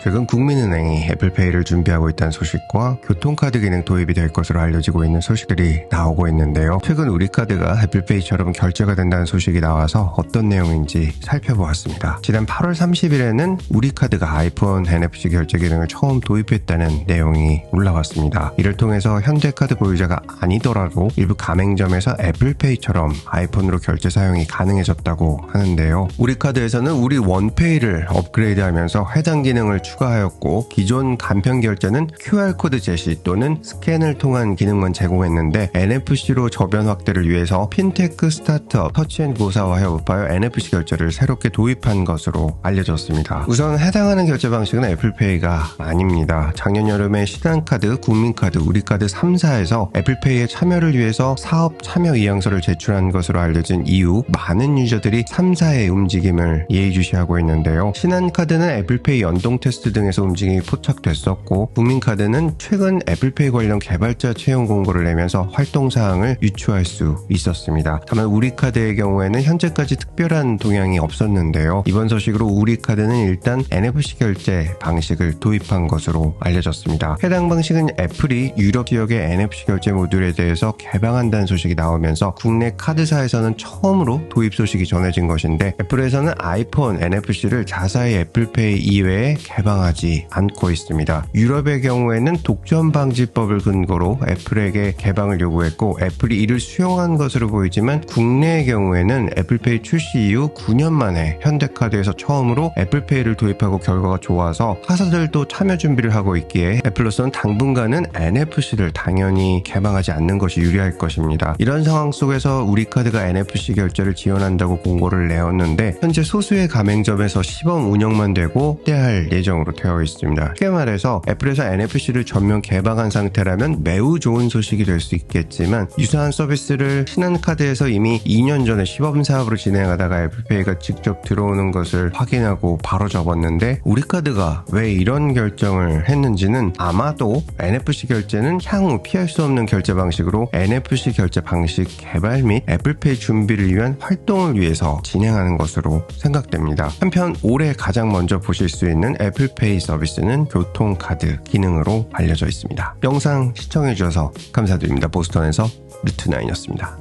최근 국민은행이 애플페이를 준비하고 있다는 소식과 교통카드 기능 도입이 될 것으로 알려지고 있는 소식들이 나오고 있는데요. 최근 우리 카드가 애플페이처럼 결제가 된다는 소식이 나와서 어떤 내용인지 살펴보았습니다. 지난 8월 30일에는 우리 카드가 아이폰 NFC 결제 기능을 처음 도입했다는 내용이 올라왔습니다. 이를 통해서 현대카드 보유자가 아니더라도 일부 가맹점에서 애플페이처럼 아이폰으로 결제 사용이 가능해졌다고 하는데요. 우리 카드에서는 우리 원페이를 업그레이드하면서 해당 기능을 추가하였고 기존 간편 결제는 QR코드 제시 또는 스캔을 통한 기능만 제공했는데 NFC로 저변 확대를 위해서 핀테크 스타트업 터치앤고사와 협업하여 NFC 결제를 새롭게 도입한 것으로 알려졌습니다. 우선 해당하는 결제 방식은 애플페이가 아닙니다. 작년 여름에 신한카드, 국민카드, 우리카드 3사에서 애플페이의 참여를 위해서 사업 참여 이양서를 제출한 것으로 알려진 이후 많은 유저들이 3사의 움직임을 예의주시하고 있는데요. 신한카드는 애플페이 연동 테스트 팟캐스트 등에서 움직임이 포착됐었고 국민카드는 최근 애플페이 관련 개발자 채용 공고를 내면서 활동 사항을 유추할 수 있었습니다. 다만 우리카드의 경우에는 현재까지 특별한 동향이 없었는데요. 이번 소식으로 우리카드는 일단 NFC 결제 방식을 도입한 것으로 알려졌습니다. 해당 방식은 애플이 유럽 지역의 NFC 결제 모듈에 대해서 개방한다는 소식이 나오면서 국내 카드사에서는 처음으로 도입 소식이 전해진 것인데 애플에서는 아이폰 NFC를 자사의 애플페이 이외에 개방 개방하지 않고 있습니다. 유럽의 경우에는 독점 방지법을 근거로 애플에게 개방을 요구했고 애플이 이를 수용한 것으로 보이지만 국내의 경우에는 애플페이 출시 이후 9년 만에 현대카드에서 처음으로 애플페이를 도입하고 결과가 좋아서 하사들도 참여 준비를 하고 있기에 애플로서는 당분간은 NFC를 당연히 개방하지 않는 것이 유리할 것입니다. 이런 상황 속에서 우리 카드가 NFC 결제를 지원한다고 공고를 내었는데 현재 소수의 가맹점에서 시범 운영만 되고 때할 예정 예정으로 되어 있습니다. 쉽게 말해서 애플에서 NFC를 전면 개방한 상태라면 매우 좋은 소식이 될 수 있겠지만 유사한 서비스를 신한카드에서 이미 2년 전에 시범 사업으로 진행하다가 애플페이가 직접 들어오는 것을 확인하고 바로 접었는데 우리 카드가 왜 이런 결정을 했는지는 아마도 NFC 결제는 향후 피할 수 없는 결제 방식으로 NFC 결제 방식 개발 및 애플페이 준비를 위한 활동을 위해서 진행하는 것으로 생각됩니다. 한편 올해 가장 먼저 보실 수 있는 애플 애플페이 서비스는 교통카드 기능으로 알려져 있습니다. 영상 시청해주셔서 감사드립니다. 보스턴에서 루트나인이었습니다.